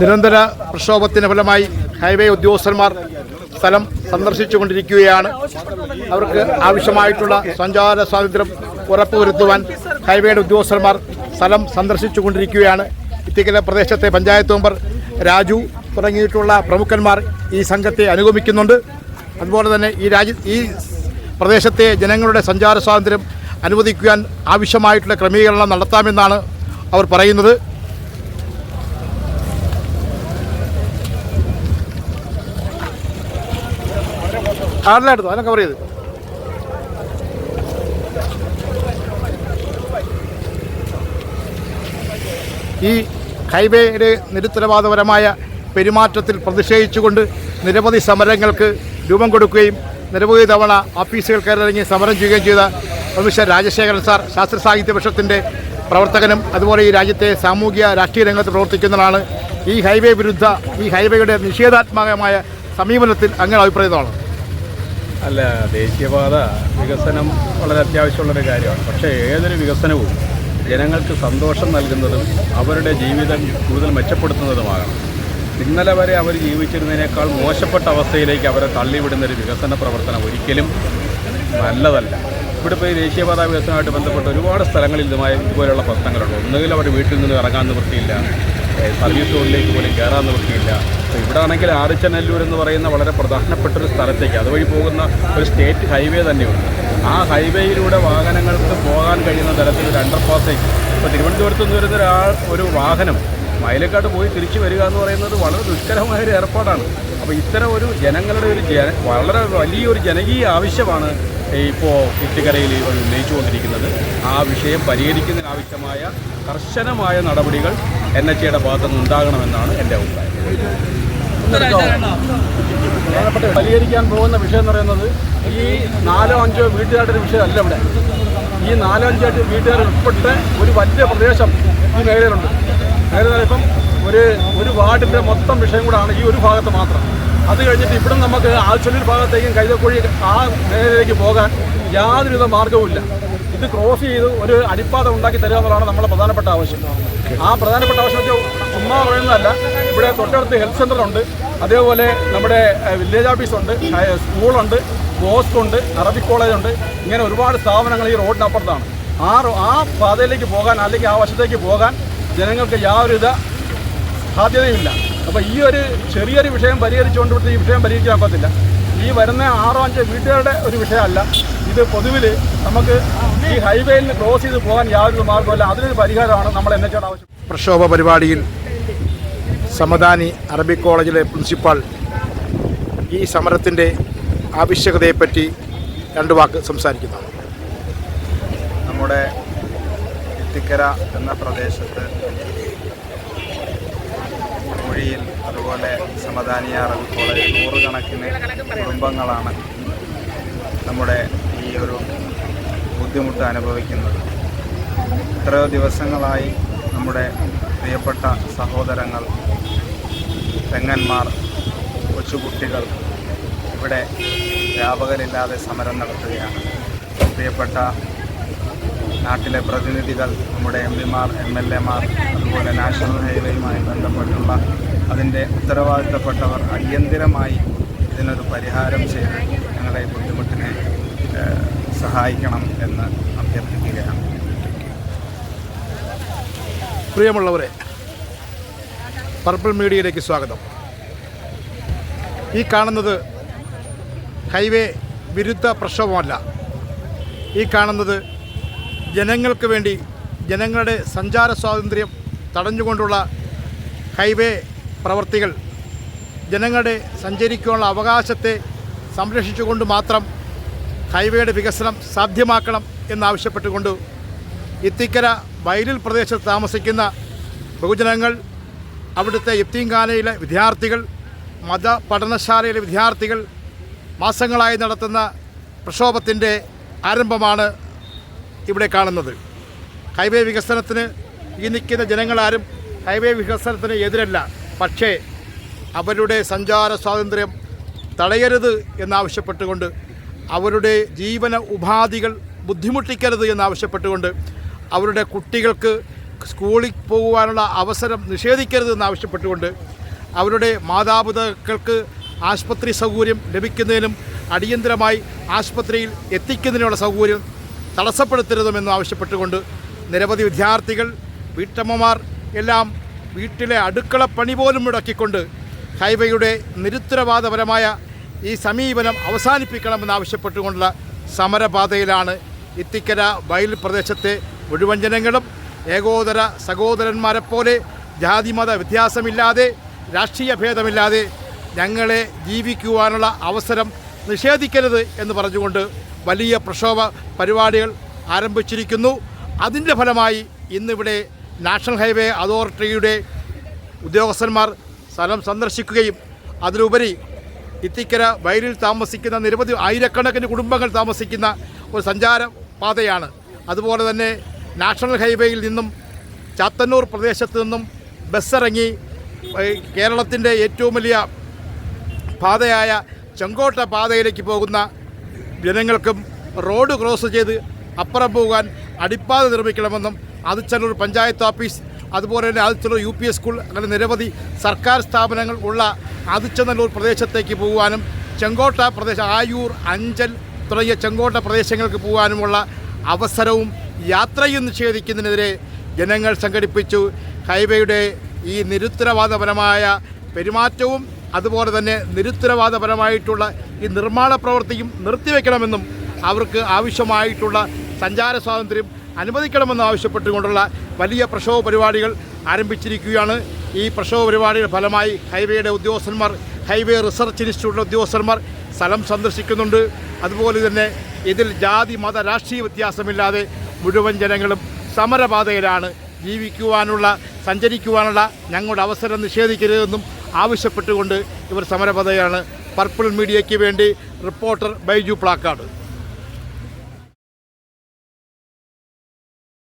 നിരന്തര പ്രക്ഷോഭത്തിന് ഫലമായി ഹൈവേ ഉദ്യോഗസ്ഥന്മാർ സ്ഥലം സന്ദർശിച്ചുകൊണ്ടിരിക്കുകയാണ്. അവർക്ക് ആവശ്യമായിട്ടുള്ള സഞ്ചാര സ്വാതന്ത്ര്യം ഉറപ്പുവരുത്തുവാൻ ഹൈവേയുടെ ഉദ്യോഗസ്ഥന്മാർ സ്ഥലം സന്ദർശിച്ചുകൊണ്ടിരിക്കുകയാണ്. ഇത്തിക്കല പ്രദേശത്തെ പഞ്ചായത്ത് മെമ്പർ രാജു തുടങ്ങിയിട്ടുള്ള പ്രമുഖന്മാർ ഈ സംഘത്തെ അനുഗമിക്കുന്നുണ്ട്. അതുപോലെ തന്നെ ഈ രാജ്യ ഈ പ്രദേശത്തെ ജനങ്ങളുടെ സഞ്ചാര സ്വാതന്ത്ര്യം അനുവദിക്കുവാൻ ആവശ്യമായിട്ടുള്ള ക്രമീകരണം നടത്താമെന്നാണ് അവർ പറയുന്നത്. ആറിലെടുത്തു അതിനെ കവർ ചെയ്ത്. ഈ ഹൈവേയുടെ നിരുത്തരവാദപരമായ പെരുമാറ്റത്തിൽ പ്രതിഷേധിച്ചുകൊണ്ട് നിരവധി സമരങ്ങൾക്ക് രൂപം കൊടുക്കുകയും നിരവധി തവണ ഓഫീസുകൾ കയറിറങ്ങി സമരം ചെയ്യുകയും ചെയ്ത പ്രൊഫസർ രാജശേഖരൻ സാർ ശാസ്ത്ര സാഹിത്യ പക്ഷത്തിന്റെ പ്രവർത്തകനും അതുപോലെ ഈ രാജ്യത്തെ സാമൂഹിക രാഷ്ട്രീയ രംഗത്ത് പ്രവർത്തിക്കുന്നതാണ് ഈ ഹൈവേ വിരുദ്ധ ഈ ഹൈവേയുടെ നിഷേധാത്മകമായ സമീപനത്തിൽ അങ്ങനെ അഭിപ്രായമാണ് അല്ല ദേശീയപാത വികസനം വളരെ അത്യാവശ്യമുള്ളൊരു കാര്യമാണ്. പക്ഷേ ഏതൊരു വികസനവും ജനങ്ങൾക്ക് സന്തോഷം നൽകുന്നതും അവരുടെ ജീവിതം കൂടുതൽ മെച്ചപ്പെടുത്തുന്നതുമാകണം. ഇന്നലെ വരെ അവർ ജീവിച്ചിരുന്നതിനേക്കാൾ മോശപ്പെട്ട അവസ്ഥയിലേക്ക് അവരെ തള്ളിവിടുന്ന ഒരു വികസന പ്രവർത്തനം ഒരിക്കലും നല്ലതല്ല. ഇവിടെ ഇപ്പോൾ ഈ ദേശീയപാത വികസനമായിട്ട് ബന്ധപ്പെട്ട് ഒരുപാട് സ്ഥലങ്ങളിൽ ഇതുമായി ഇതുപോലെയുള്ള പ്രശ്നങ്ങളുണ്ട്. ഒന്നുകിൽ അവർ വീട്ടിൽ നിന്ന് ഇറങ്ങാൻ നിവൃത്തിയില്ല. സർവീസ് റോഡിലേക്ക് പോലും കയറാൻ നിവൃത്തിയില്ല ഇവിടെ ആണെങ്കിൽ ആറിച്ചനല്ലൂർ എന്ന് പറയുന്ന വളരെ പ്രധാനപ്പെട്ട ഒരു സ്ഥലത്തേക്ക് അതുവഴി പോകുന്ന ഒരു സ്റ്റേറ്റ് ഹൈവേ തന്നെയുണ്ട്. ആ ഹൈവേയിലൂടെ വാഹനങ്ങൾക്ക് പോകാൻ കഴിയുന്ന തരത്തിൽ ഒരു അണ്ടർപാസേജ് ഇപ്പോൾ തിരുവനന്തപുരത്ത് നിന്ന് വരുന്ന ഒരാൾ ഒരു വാഹനം മയിലക്കാട് പോയി തിരിച്ചു വരിക എന്ന് പറയുന്നത് വളരെ ദുഷ്കരമായ ഒരു ഏർപ്പാടാണ്. അപ്പോൾ ഇത്തരം ഒരു ജനങ്ങളുടെ ഒരു ജന വളരെ വലിയൊരു ജനകീയ ആവശ്യമാണ് ഇപ്പോൾ ഇവർ ഉന്നയിച്ചുകൊണ്ടിരിക്കുന്നത്. ആ വിഷയം പരിഹരിക്കുന്നതിനാവശ്യമായ കർശനമായ നടപടികൾ എൻ എച്ച് എയുടെ ഭാഗത്തുനിന്ന് ഉണ്ടാകണമെന്നാണ് എന്റെ അഭിപ്രായം. പരിഹരിക്കാൻ പോകുന്ന വിഷയം എന്ന് പറയുന്നത് ഈ നാലോ അഞ്ചോ വീട്ടുകാരുടെ വിഷയമല്ല ഇവിടെ. ഈ നാലോ അഞ്ചോ വീട്ടുകാർ ഉൾപ്പെട്ട് ഒരു വലിയ പ്രദേശം ഈ മേഖലയിലുണ്ട്. മേഖല ഒരു ഒരു വാർഡിന്റെ മൊത്തം വിഷയം കൂടാണ് ഈ ഒരു ഭാഗത്ത് മാത്രം. അത് കഴിഞ്ഞിട്ട് ഇവിടെ നമുക്ക് ആൽച്ചൊല്ലിൽ ഭാഗത്തേക്കും കൈതക്കുഴി ആ മേഖലയിലേക്ക് പോകാൻ യാതൊരുവിധ മാർഗവുമില്ല ഇത് ക്രോസ് ചെയ്ത് ഒരു അടിപ്പാത ഉണ്ടാക്കി തരിക എന്നുള്ളതാണ് നമ്മുടെ പ്രധാനപ്പെട്ട ആവശ്യം. ആ പ്രധാനപ്പെട്ട ആവശ്യം വെച്ചാൽ ചുമ്മാ പറയുന്നതല്ല ഇവിടെ തൊട്ടടുത്ത് ഹെൽത്ത് സെന്റർ ഉണ്ട്. അതേപോലെ നമ്മുടെ വില്ലേജ് ഓഫീസുണ്ട് സ്കൂളുണ്ട് ഉണ്ട് അറബിക് കോളേജ് ഉണ്ട് ഇങ്ങനെ ഒരുപാട് സ്ഥാപനങ്ങൾ ഈ റോഡിനപ്പുറത്താണ്. ആ ആ പാതയിലേക്ക് പോകാൻ അല്ലെങ്കിൽ ആ വശത്തേക്ക് പോകാൻ ജനങ്ങൾക്ക് യാതൊരുവിധ സാധ്യതയുമില്ല. അപ്പോൾ ഈ ഒരു ചെറിയൊരു വിഷയം പരിഹരിച്ചുകൊണ്ട് ഇവിടുത്തെ ഈ വിഷയം പരിഹരിക്കാൻ പറ്റത്തില്ല ഈ വരുന്ന ആറോ അഞ്ചോ വീട്ടുകാരുടെ ഒരു വിഷയമല്ല. ഇത് പൊതുവിൽ നമുക്ക് ഈ ഹൈവേയിൽ ക്രോസ് ചെയ്ത് പോകാൻ യാതൊരു മാർഗമല്ല അതിനൊരു പരിഹാരമാണ് നമ്മൾ എൻ എച്ച് ആവശ്യം. പ്രക്ഷോഭ പരിപാടിയിൽ സമദാനി അറബിക് കോളേജിലെ പ്രിൻസിപ്പാൾ ഈ സമരത്തിന്റെ ആവശ്യകതയെപ്പറ്റി രണ്ട് വാക്ക് സംസാരിക്കുന്നതാണ്. നമ്മുടെ ഇത്തിക്കര എന്ന പ്രദേശത്ത് മൊഴിയിൽ അതുപോലെ സമദാനിയ അറബിക് കോളേജ് നൂറുകണക്കിന് കുടുംബങ്ങളാണ് നമ്മുടെ ഈ ഒരു ബുദ്ധിമുട്ട് അനുഭവിക്കുന്നത്. എത്രയോ ദിവസങ്ങളായി നമ്മുടെ പ്രിയപ്പെട്ട സഹോദരങ്ങൾ പെങ്ങന്മാർ കൊച്ചുകുട്ടികൾ ഇവിടെ വ്യാപകരില്ലാതെ സമരം പ്രിയപ്പെട്ട നാട്ടിലെ പ്രതിനിധികൾ നമ്മുടെ എം പിമാർ എം എൽ എമാർ അതുപോലെ നാഷണൽ ഹൈവേയുമായി ബന്ധപ്പെട്ടുള്ള അതിന്റെ ഉത്തരവാദിത്തപ്പെട്ടവർ അടിയന്തിരമായി ഇതിനൊരു പരിഹാരം ചെയ്ത് ഞങ്ങളുടെ ബുദ്ധിമുട്ടിനെ സഹായിക്കണം എന്ന് അഭ്യർത്ഥിക്കുകയാണ്. പ്രിയമുള്ളവരെ പർപ്പിൾ മീഡിയയിലേക്ക് സ്വാഗതം. ഈ കാണുന്നത് ഹൈവേ വിരുദ്ധ പ്രക്ഷോഭമല്ല. ഈ കാണുന്നത് ജനങ്ങൾക്ക് വേണ്ടി ജനങ്ങളുടെ സഞ്ചാര സ്വാതന്ത്ര്യം തടഞ്ഞുകൊണ്ടുള്ള ഹൈവേ പ്രവർത്തികൾ ജനങ്ങളുടെ സഞ്ചരിക്കാനുള്ള അവകാശത്തെ സംരക്ഷിച്ചുകൊണ്ട് മാത്രം ഹൈവേയുടെ വികസനം സാധ്യമാക്കണം എന്നാവശ്യപ്പെട്ടുകൊണ്ട് ഇത്തിക്കര വയലിൽ പ്രദേശത്ത് താമസിക്കുന്ന ബഹുജനങ്ങൾ അവിടുത്തെ യത്തീംഖാനയിലെ വിദ്യാർത്ഥികൾ മത പഠനശാലയിലെ വിദ്യാർത്ഥികൾ മാസങ്ങളായി നടത്തുന്ന പ്രക്ഷോഭത്തിന്റെ ആരംഭമാണ് ഇവിടെ കാണുന്നത്. ഹൈവേ വികസനത്തിന് ഈ നിൽക്കുന്ന ജനങ്ങളാരും ഹൈവേ വികസനത്തിന് എതിരല്ല. പക്ഷേ അവരുടെ സഞ്ചാര സ്വാതന്ത്ര്യം തടയരുത് എന്നാവശ്യപ്പെട്ടുകൊണ്ട് അവരുടെ ജീവന ഉപാധികൾ ബുദ്ധിമുട്ടിക്കരുത് എന്നാവശ്യപ്പെട്ടുകൊണ്ട് അവരുടെ കുട്ടികൾക്ക് സ്കൂളിൽ പോകുവാനുള്ള അവസരം നിഷേധിക്കരുത് എന്നാവശ്യപ്പെട്ടുകൊണ്ട് അവരുടെ മാതാപിതാക്കൾക്ക് ആശുപത്രി സൗകര്യം ലഭിക്കുന്നതിനും അടിയന്തരമായി ആശുപത്രിയിൽ എത്തിക്കുന്നതിനുള്ള സൗകര്യം തടസ്സപ്പെടുത്തരുതുമെന്ന് ആവശ്യപ്പെട്ടുകൊണ്ട് നിരവധി വിദ്യാർത്ഥികൾ വീട്ടമ്മമാർ എല്ലാം വീട്ടിലെ അടുക്കള പണി പോലും മുടക്കിക്കൊണ്ട് ഹൈവേയുടെ നിരുത്തരവാദപരമായ ഈ സമീപനം അവസാനിപ്പിക്കണമെന്ന് ആവശ്യപ്പെട്ടുകൊണ്ടുള്ള സമരപാതയിലാണ് ഇത്തിക്കര വയൽ പ്രദേശത്തെ മുഴുവൻ ജനങ്ങളും ഏകോദര സഹോദരന്മാരെപ്പോലെ ജാതിമത വ്യത്യാസമില്ലാതെ രാഷ്ട്രീയ ഭേദമില്ലാതെ ഞങ്ങളെ ജീവിക്കുവാനുള്ള അവസരം നിഷേധിക്കരുത് എന്ന് പറഞ്ഞുകൊണ്ട് വലിയ പ്രക്ഷോഭ പരിപാടികൾ ആരംഭിച്ചിരിക്കുന്നു. അതിന്റെ ഫലമായി ഇന്നിവിടെ നാഷണൽ ഹൈവേ അതോറിറ്റിയുടെ ഉദ്യോഗസ്ഥന്മാർ സ്ഥലം സന്ദർശിക്കുകയും അതിലുപരി ഇത്തിക്കര വയലിൽ താമസിക്കുന്ന നിരവധി ആയിരക്കണക്കിന് കുടുംബങ്ങൾ താമസിക്കുന്ന ഒരു സഞ്ചാര പാതയാണ് അതുപോലെ തന്നെ നാഷണൽ ഹൈവേയിൽ നിന്നും ചാത്തന്നൂർ പ്രദേശത്ത് നിന്നും ബസ്സിറങ്ങി കേരളത്തിന്റെ ഏറ്റവും വലിയ പാതയായ ചെങ്കോട്ട പാതയിലേക്ക് പോകുന്ന ജനങ്ങൾക്കും റോഡ് ക്രോസ് ചെയ്ത് അപ്പുറം പോകാൻ അടിപ്പാത നിർമ്മിക്കണമെന്നും ആദിച്ചല്ലൂർ പഞ്ചായത്ത് ഓഫീസ് അതുപോലെ തന്നെ Adichallur U P S school അങ്ങനെ നിരവധി സർക്കാർ സ്ഥാപനങ്ങൾ ഉള്ള ആദിച്ചനല്ലൂർ പ്രദേശത്തേക്ക് പോകുവാനും ചെങ്കോട്ട പ്രദേശം ആയൂർ അഞ്ചൽ തുടങ്ങിയ ചെങ്കോട്ട പ്രദേശങ്ങൾക്ക് പോകാനുമുള്ള അവസരവും യാത്രയും നിഷേധിക്കുന്നതിനെതിരെ ജനങ്ങൾ സംഘടിപ്പിച്ചു. ഹൈവേയുടെ ഈ നിരുത്തരവാദപരമായ പെരുമാറ്റവും അതുപോലെ തന്നെ നിരുത്തരവാദപരമായിട്ടുള്ള ഈ നിർമ്മാണ പ്രവൃത്തിയും നിർത്തിവെക്കണമെന്നും അവർക്ക് ആവശ്യമായിട്ടുള്ള സഞ്ചാര സ്വാതന്ത്ര്യം അനുവദിക്കണമെന്ന് ആവശ്യപ്പെട്ടുകൊണ്ടുള്ള വലിയ പ്രക്ഷോഭ പരിപാടികൾ ആരംഭിച്ചിരിക്കുകയാണ്. ഈ പ്രക്ഷോഭ പരിപാടിയുടെ ഫലമായി ഹൈവേയുടെ ഉദ്യോഗസ്ഥന്മാർ ഹൈവേ റിസർച്ച് ഇൻസ്റ്റിറ്റ്യൂട്ടിലെ ഉദ്യോഗസ്ഥന്മാർ സ്ഥലം സന്ദർശിക്കുന്നുണ്ട്. അതുപോലെ തന്നെ ഇതിൽ ജാതി മത രാഷ്ട്രീയ വ്യത്യാസമില്ലാതെ മുഴുവൻ ജനങ്ങളും സമരപാതയിലാണ് ജീവിക്കുവാനുള്ള സഞ്ചരിക്കുവാനുള്ള ഞങ്ങളുടെ അവസരം നിഷേധിക്കരുതെന്നും ആവശ്യപ്പെട്ടുകൊണ്ട് ഇവർ സമരപാതയാണ്. പർപ്പിൾ മീഡിയയ്ക്ക് വേണ്ടി റിപ്പോർട്ടർ ബൈജു പ്ലാക്കാട്.